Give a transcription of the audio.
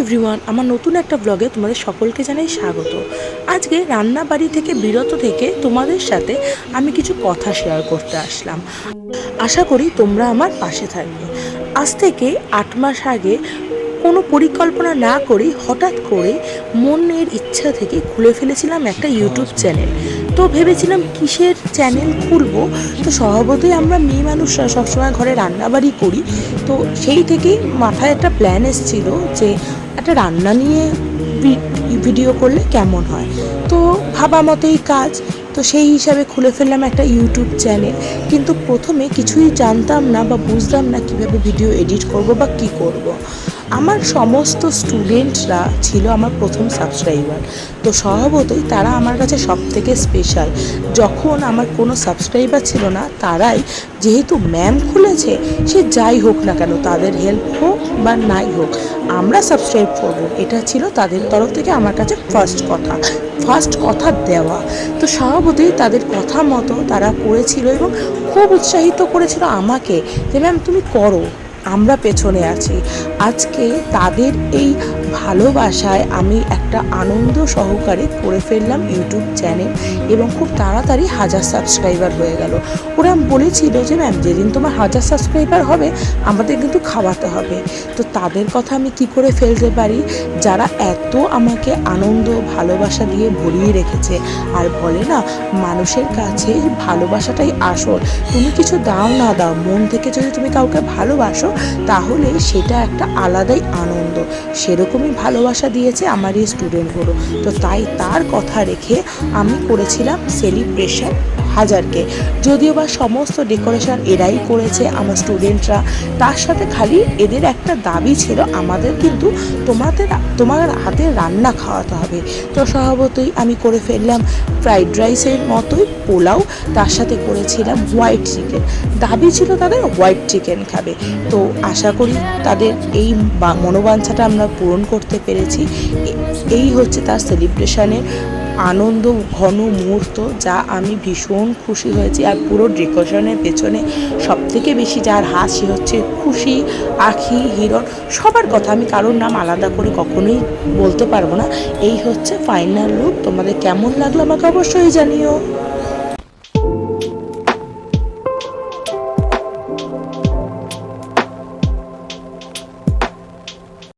Everyone আমার নতুন একটা ব্লগে তোমাদের সকলকে জানাই স্বাগত। আজকে রান্না বাড়ি থেকে বিরত থেকে তোমাদের সাথে আমি কিছু কথা শেয়ার করতে আসলাম। আশা করি তোমরা আমার পাশে থাকবে। আজ থেকে আট মাস আগে কোনো পরিকল্পনা না করেই হঠাৎ করে মনের ইচ্ছা থেকে খুলে ফেলেছিলাম একটা ইউটিউব চ্যানেল তো ভেবেছিলাম কিসের চ্যানেল খুলবো। তো স্বভাবতই আমরা মেয়ে মানুষরা সবসময় ঘরে রান্নাবাড়ি করি। তো সেই থেকেই মাথায় একটা প্ল্যান এসেছিল যে একটা রান্না নিয়ে ভিডিও করলে কেমন হয়। তো ভাবা মতোই কাজ। তো সেই হিসাবে খুলে ফেললাম একটা ইউটিউব চ্যানেল কিন্তু প্রথমে কিছুই জানতাম না বা বুঝতাম না কীভাবে ভিডিও এডিট করব বা কি করব। আমার সমস্ত স্টুডেন্টরা ছিল আমার প্রথম সাবস্ক্রাইবার তো স্বভাবতই তারা আমার কাছে সব থেকে স্পেশাল যখন আমার কোনো সাবস্ক্রাইবার ছিল না, তারাই যেহেতু ম্যাম খুলেছে, সে যাই হোক না কেন, তাদের হেল্প হোক বা নাই হোক, আমরা সাবস্ক্রাইব করব। এটা ছিল তাদের তরফ থেকে আমার কাছে ফার্স্ট কথা ফার্স্ট কথা দেওয়া। তো স্বভাবতই তাদের কথা মতো তারা করেছিল এবং খুব উৎসাহিত করেছিল আমাকে যে ম্যাম তুমি করো। আমরা পেছনে আছি। আজকে তাদের এই ভালোবাসায় আমি একটা আনন্দ সহকারে করে ফেললাম ইউটিউব চ্যানেল এবং খুব তাড়াতাড়ি হাজার সাবস্ক্রাইবার হয়ে গেল। ওরা বলেছিল যে, ম্যাম, যেদিন তোমার হাজার সাবস্ক্রাইবার হবে, আমাদের কিন্তু খাওয়াতে হবে। তো তাদের কথা আমি কি করে ফেলতে পারি? যারা এত আমাকে আনন্দ, ভালোবাসা দিয়ে ভরিয়ে রেখেছে, আর বলে না, মানুষের কাছে ভালোবাসাটাই আসল। তুমি কিছু দাও না দাও, মন থেকে যদি তুমি কাউকে ভালোবাসো, তাহলে সেটা একটা আলাদাই আনন্দ। সেরকমই ভালোবাসা দিয়েছে আমার এই স্টুডেন্টগুলো তো তাই তার কথা রেখে আমি করেছিলাম সেলিব্রেশন হাজারকে। যদিও বা সমস্ত ডেকোরেশন এরাই করেছে আমার স্টুডেন্টরা, তার সাথে খালি এদের একটা দাবি ছিল, আমাদের কিন্তু তোমাদের তোমার হাতে রান্না খাওয়াতে হবে। তো স্বভাবতই আমি করে ফেললাম ফ্রাইড রাইসের মতোই পোলাও, তার সাথে করেছিলাম হোয়াইট চিকেন। দাবি ছিল তাদের হোয়াইট চিকেন খাবে। তো আশা করি তাদের এই মনোবাঞ্ছাটা আমরা পূরণ করতে পেরেছি। এই হচ্ছে তার সেলিব্রেশনের আনন্দ, ঘন মুহূর্ত, যা আমি ভীষণ খুশি হয়েছি। আর পুরো ডেকোরেশনের পেছনে সব থেকে বেশি যার হাসি হচ্ছে খুশি, আখি, হিরণ, সবার কথা আমি কারোর নাম আলাদা করে কখনোই বলতে পারব না। এই হচ্ছে ফাইনাল লুক তোমাদের কেমন লাগল আমাকে অবশ্যই জানিও।